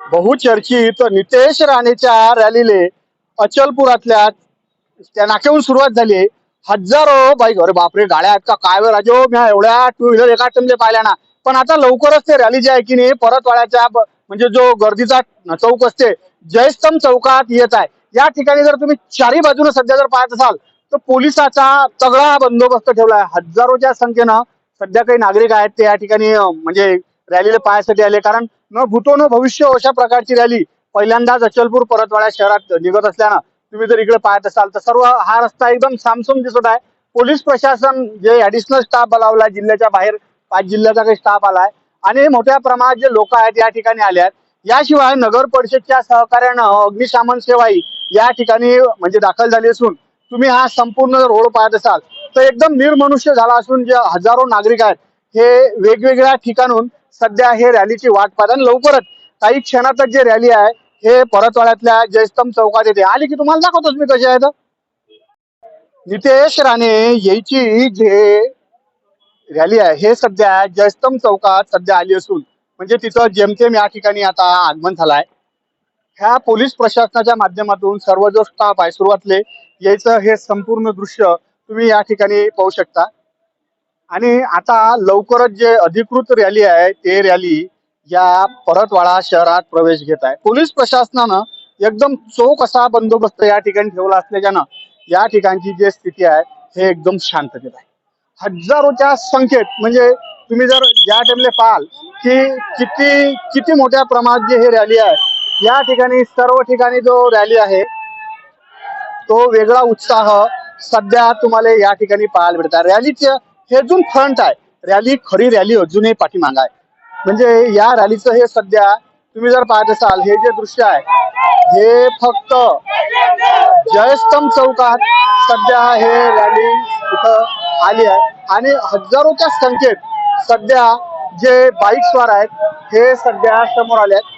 बहुचर्चित नितेश राणेच्या रॅलीले अचलपुरातल्या त्या नाक्याहून सुरुवात झाली हजारो बाईक अरे बापरे गाड्या आहेत का काय वेळ राजो मी एवढ्या टू व्हीलर एका टाइमले पाहिल्या ना. पण आता लवकरच ते रॅली जी आहे की नाही परतवाड्याच्या म्हणजे जो गर्दीचा चौक असते जयस्तंभ चौकात येत आहे. या ठिकाणी जर तुम्ही चारही बाजूने सध्या जर पाहत असाल तर पोलिसाचा तगडा बंदोबस्त ठेवला आहे. हजारोच्या संख्येनं सध्या काही नागरिक आहेत ते या ठिकाणी म्हणजे रॅलीला पाहायसाठी आले. कारण न भूतो न भविष्य अशा प्रकारची रॅली पहिल्यांदाच अचलपूर परतवाड्या शहरात निघत असल्यानं तुम्ही जर इकडे पाहत असाल तर सर्व हा रस्ता एकदम सामसूम दिसत आहे. पोलीस प्रशासन जे ऍडिशनल स्टाफ बोलावला जिल्ह्याच्या बाहेर पाच जिल्ह्याचा काही स्टाफ आलाय. आणि मोठ्या प्रमाणात जे लोक आहेत या ठिकाणी आले आहेत. याशिवाय नगर परिषदच्या सहकार्यानं अग्निशामन सेवाही या ठिकाणी म्हणजे दाखल झाली असून तुम्ही हा संपूर्ण रोड पाहत असाल तर एकदम निर्मनुष्य झाला असून जे हजारो नागरिक आहेत हे वेगवेगळ्या ठिकाणून सध्या हे रॅलीची वाट पाहत आणि लवकरच काही क्षणातच जे रॅली आहे हे परतवाड्यातल्या जयस्तंभ चौकात येते. आली की तुम्हाला दाखवतोच मी कशी आहे तर. नितेश राणे याची जे रॅली आहे हे सध्या जयस्तंभ चौकात सध्या आली असून म्हणजे तिथं जेमतेम या ठिकाणी आता आगमन झालाय. ह्या पोलीस प्रशासनाच्या माध्यमातून सर्व जो स्टाफ आहे सुरुवातले यायचं हे संपूर्ण दृश्य तुम्ही या ठिकाणी पाहू शकता. आणि आता लवकरच जे अधिकृत रॅली आहे ते रॅली या परतवाडा शहरात प्रवेश घेत आहे. पोलीस प्रशासनानं एकदम चोख असा बंदोबस्त या ठिकाणी ठेवला असल्याच्यानं या ठिकाणची जी स्थिती आहे हे एकदम शांततेत आहे. हजारोच्या संख्येत म्हणजे तुम्ही जर या टाइमला पाहाल की किती किती मोठ्या प्रमाणात जे हे रॅली आहे या ठिकाणी सर्व ठिकाणी जो रॅली आहे तो वेगळा उत्साह सध्या तुम्हाला या ठिकाणी पाहायला मिळतात रॅलीचे हे अजून फ्रंट आहे. रॅली खरी रॅली अजूनही पाठीमाग आहे. म्हणजे या रॅलीचं हे सध्या तुम्ही जर पाहत असाल हे जे दृश्य आहे हे फक्त जयस्तंभ चौकात सध्या हे रॅली इथं आली आहे. आणि हजारोच्या संख्येत सध्या जे बाईक स्वार आहेत हे सध्या समोर आले आहेत.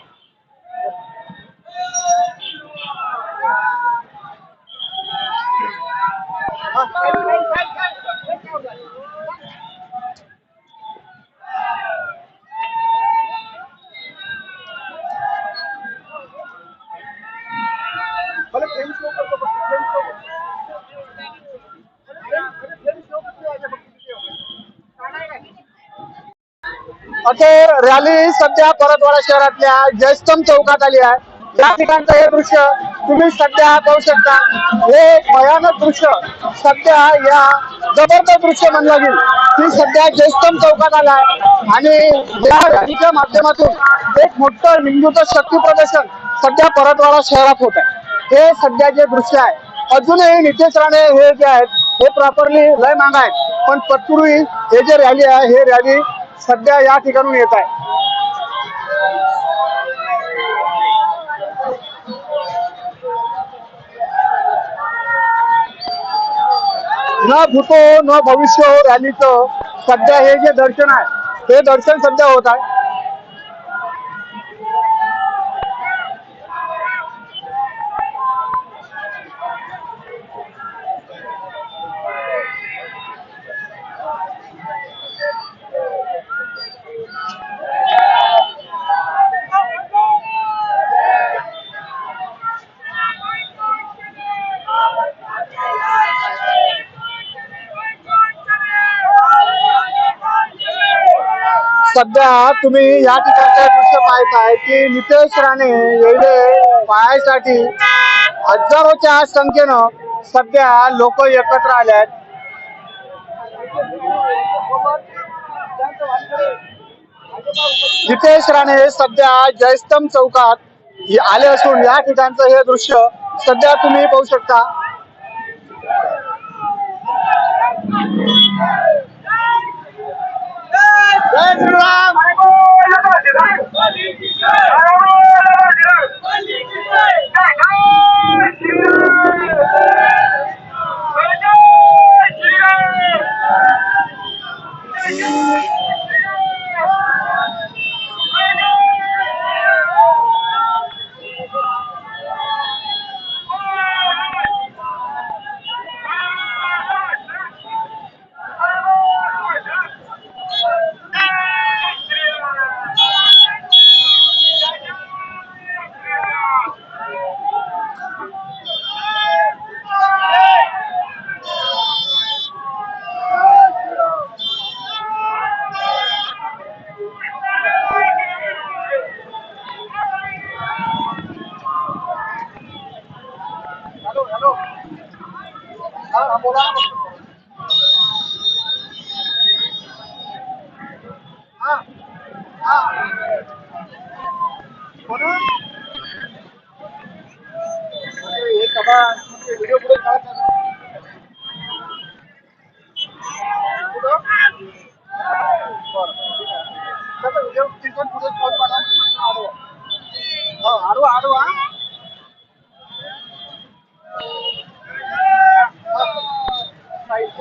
असे रॅली सध्या परतवाडा शहरातल्या जयस्तम चौकात आली आहे. या ठिकाणचं हे दृश्य तुम्ही सध्या पाहू शकता. हे भयानक दृश्य सध्या या जबरदस्त दृश्य म्हणलं गेल की सध्या जयस्तम चौकात आलाय आणि या रॅलीच्या माध्यमातून एक मोठं हिंदूचं शक्ती प्रदर्शन सध्या परतवाडा शहरात होत आहे. हे सध्या जे दृश्य आहे अजूनही नितेश राणे हे जे आहेत हे प्रॉपरली लय माग आहेत. पण तत्पूर्वी हे जे रॅली आहे हे रॅली सध्या या ठिकाणून येत आहे. न भूतो न भविष्य हो रॅलीचं सध्या हे जे दर्शन आहे हे दर्शन सध्या होत आहे. सध्या तुम्ही या ठिकाणचं दृश्य पाहताय की नितेश राणे एवढे पाहायसाठी हजारोच्या संख्येनं सध्या लोक एकत्र आले आहेत नितेश राणे सध्या जयस्तम चौकात आले असून या ठिकाणचं हे दृश्य सध्या तुम्ही पाहू शकता. जय श्रीराम व्हिडिओ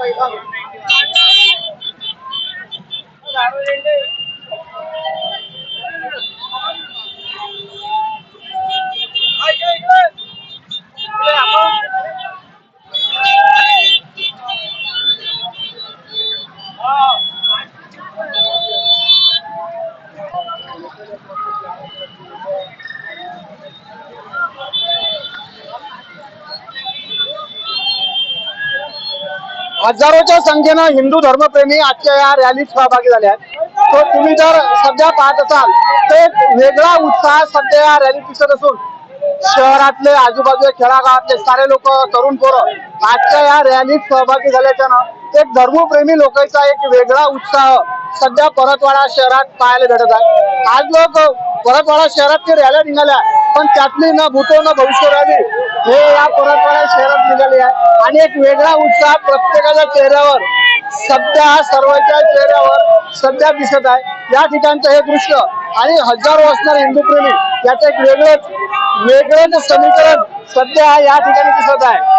Hayır, hayır. हजारोच्या संख्येनं हिंदू धर्मप्रेमी आजच्या या रॅलीत सहभागी झाले आहेत. तो तुम्ही जर सध्या पाहत असाल तर एक वेगळा उत्साह सध्या या रॅलीत दिसत असून शहरातले आजूबाजूच्या खेळागावातले सारे लोक तरुण पोरं आजच्या या रॅलीत सहभागी झाल्याच्यानं एक धर्मप्रेमी लोकांचा एक वेगळा उत्साह सध्या परतवाडा शहरात पाहायला भेटत आहे. आज लोक परतवाडा शहरात ते रॅल्या निघाल्या पण त्यातली न भूतो ना भविष्य रॅली हे या परतवाडा शहरात निघाली आहे. आणि एक वेगळा उत्साह प्रत्येकाच्या चेहऱ्यावर सध्या सर्वांच्या चेहऱ्यावर सध्या दिसत आहे. या ठिकाणचं हे दृश्य आणि हजारो असणारे हिंदू प्रेमी याचं एक वेगळंच वेगळंच समीकरण सध्या या ठिकाणी दिसत आहे.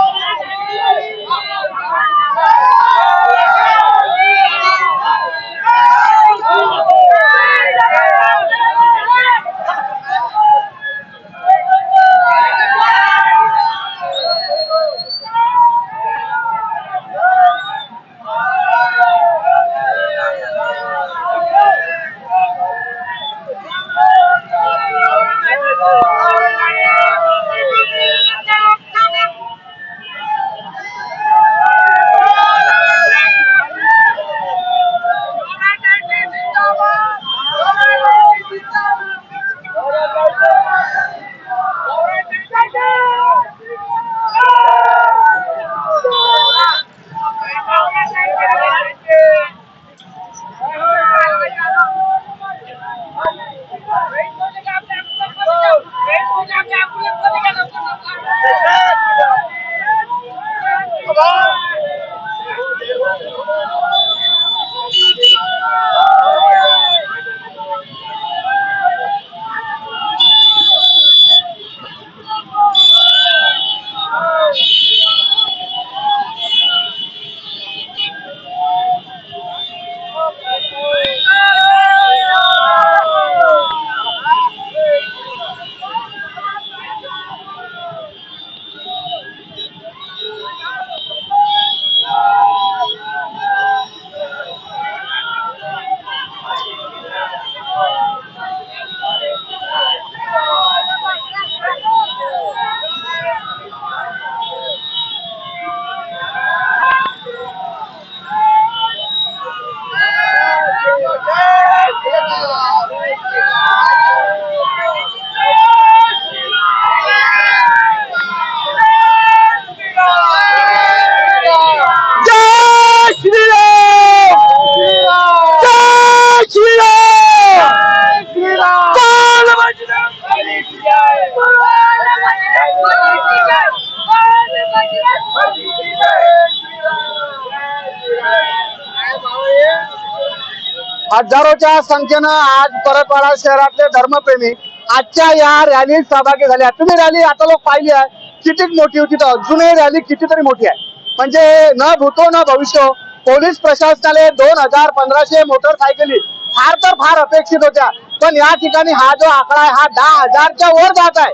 हजारोच्या संख्येनं आज परतवाडा शहरातले धर्मप्रेमी आजच्या या रॅलीत सहभागी झाल्या तुम्ही रॅली आता लोक पाहिली आहे. किती मोठी होती तर अजूनही रॅली कितीतरी मोठी आहे. म्हणजे न भूतो न भविष्य पोलीस प्रशासनाने दोन हजार पंधराशे मोटरसायकली फार तर फार अपेक्षित होत्या. पण या ठिकाणी हा जो आकडा आहे हा दहा हजारच्या वर जात आहे.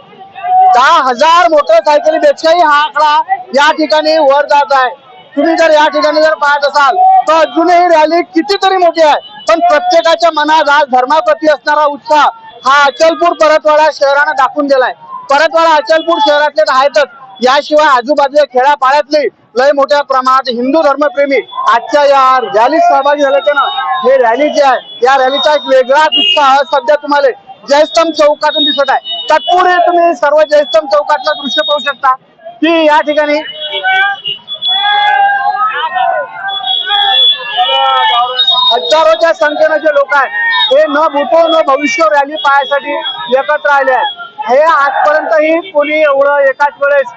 दहा हजार मोटरसायकलीपेक्षाही हा आकडा या ठिकाणी वर जात आहे. तुम्ही जर या ठिकाणी जर पाहत असाल तर अजूनही रॅली कितीतरी मोठी आहे. पण प्रत्येकाच्या मनात आज धर्माप्रती असणारा उत्साह हा अचलपूर परतवाडा शहरानं दाखवून दिलाय. परतवाडा अचलपूर शहरातले तर आहेतच याशिवाय आजूबाजूच्या खेड्यापाड्यातले लय मोठ्या प्रमाणात हिंदू धर्मप्रेमी आजच्या या रॅलीत सहभागी झाल्याच्या ना. हे रॅली जी आहे या रॅलीचा एक वेगळाच उत्साह सध्या तुम्हाला जयस्तंभ चौकातून दिसत आहे. तत्पूर्वी तुम्ही सर्व जयस्तंभ चौकातलं दृश्य पाहू शकता. की या ठिकाणी हजारोच्या संख्येनं जे लोक आहेत हे न भूतो न भविष्य रॅली पाहायसाठी एकत्र आले आहेत. हे आजपर्यंतही कोणी एवढं एकाच वेळेस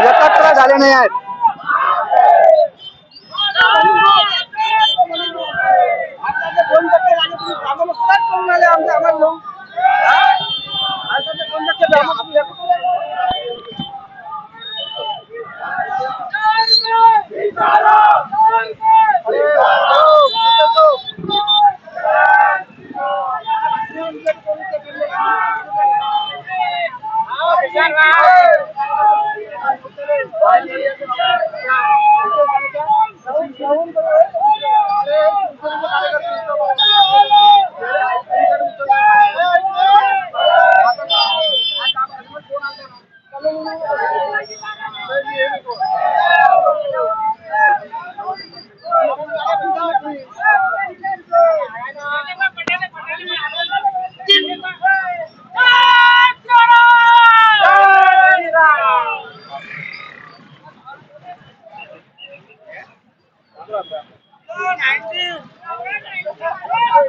एकत्र झाले नाही आहेत.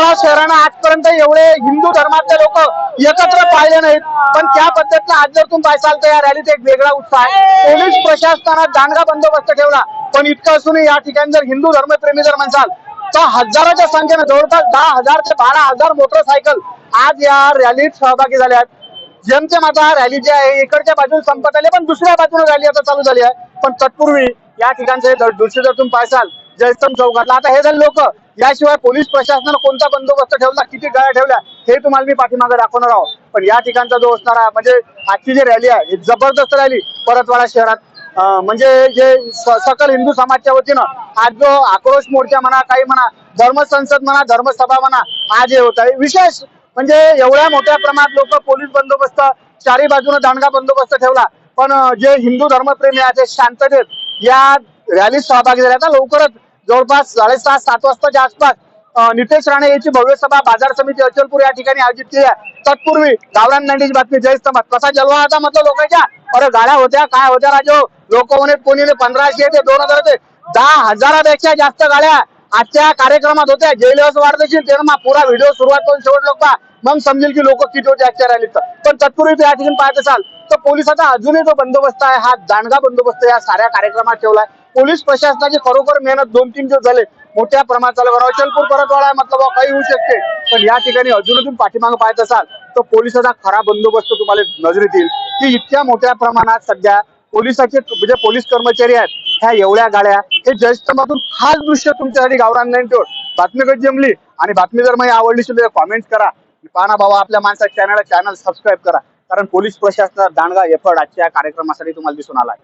परतवाडा शहरानं आजपर्यंत एवढे हिंदू धर्मातले लोक एकत्र पाहिले नाहीत. पण त्या पद्धतीनं आज जर तुम्ही पाहिसाल तर या रॅलीत एक वेगळा उत्साह आहे. पोलीस प्रशासनानं दांडगा बंदोबस्त ठेवला. पण इतकं असूनही या ठिकाणी जर हिंदू धर्मप्रेमी जर म्हणसाल तर हजाराच्या संख्येनं जवळपास दहा हजार ते बारा हजार मोटरसायकल आज या रॅलीत सहभागी झाल्या आहेत. जेमतेम आता रॅली जी आहे इकडच्या बाजूने संपत आली पण दुसऱ्या बाजूने रॅली आता चालू झाली आहे. पण तत्पूर्वी या ठिकाणचे दृश्य जर तुम्ही पाहसाल जयस्तंभ चौकातला. आता हे झाले लोक. याशिवाय पोलीस प्रशासनानं कोणता बंदोबस्त ठेवला किती गळ्या ठेवल्या हे तुम्हाला मी पाठीमागे दाखवणार आहोत. पण या ठिकाणचा जो असणारा म्हणजे आजची जी रॅली आहे ही जबरदस्त रॅली परतवाडा शहरात. म्हणजे जे सकल हिंदू समाजच्या वतीनं आज जो आक्रोश मोर्चा म्हणा काही म्हणा धर्मसंसद म्हणा धर्मसभा म्हणा आज हे होत आहे. विशेष म्हणजे एवढ्या मोठ्या प्रमाणात लोक पोलीस बंदोबस्त चारी बाजूने दांडगा बंदोबस्त ठेवला. पण जे हिंदू धर्मप्रेमी आहेत ते शांततेत या रॅलीत सहभागी झाले. आता लवकरच जवळपास साडेसात सात वाजताच्या आसपास नितेश राणे यांची भव्य सभा बाजार समिती अचलपूर या ठिकाणी आयोजित केली आहे. तत्पूर्वी गावरान मेंढीची बातमी. जयस्तंभात कसा जलवा होता म्हटलं लोकांच्या? अरे गाड्या होत्या काय होत्या राजो? लोक होणे कोणी पंधराशे ते दोन हजार होते. दहा हजारापेक्षा जास्त गाड्या आजच्या कार्यक्रमात होत्या. जयलस वाढत तेव्हा पुरा व्हिडिओ सुरुवात करून शेवट लोक मग समजेल की लोक किती होते आजच्या रॅलीत. पण तत्पूर्वी ते या ठिकाणी पाहत असाल तर पोलिसाचा अजूनही जो बंदोबस्त आहे हा दांडगा बंदोबस्त या साऱ्या कार्यक्रमात ठेवलाय पोलीस प्रशासनाची खरोखर मेहनत दोन तीन दिवस झाले. मोठ्या प्रमाणात चालू आहे. अचलपूर परतवाडा आहे मतलब काही होऊ शकते. पण या ठिकाणी अजूनही तुम्ही पाठीमागं पाहत असाल तर पोलिसाचा खरा बंदोबस्त तुम्हाला नजरेत येईल. की इतक्या मोठ्या प्रमाणात सध्या पोलिसाचे म्हणजे पोलीस कर्मचारी आहेत ह्या एवढ्या गाड्या हे जयस्तंभातून खास दृश्य तुमच्यासाठी गावरान नाही बातमी कधी जमली आणि बातमी जर मला आवडली असेल तर कॉमेंट करा. पाना बाबा आपल्या माणसाच्या चॅनल चॅनल सबस्क्राईब करा. कारण पोलीस प्रशासनाचा दांडगा एफर्ट आजच्या कार्यक्रमासाठी तुम्हाला दिसून आला आहे.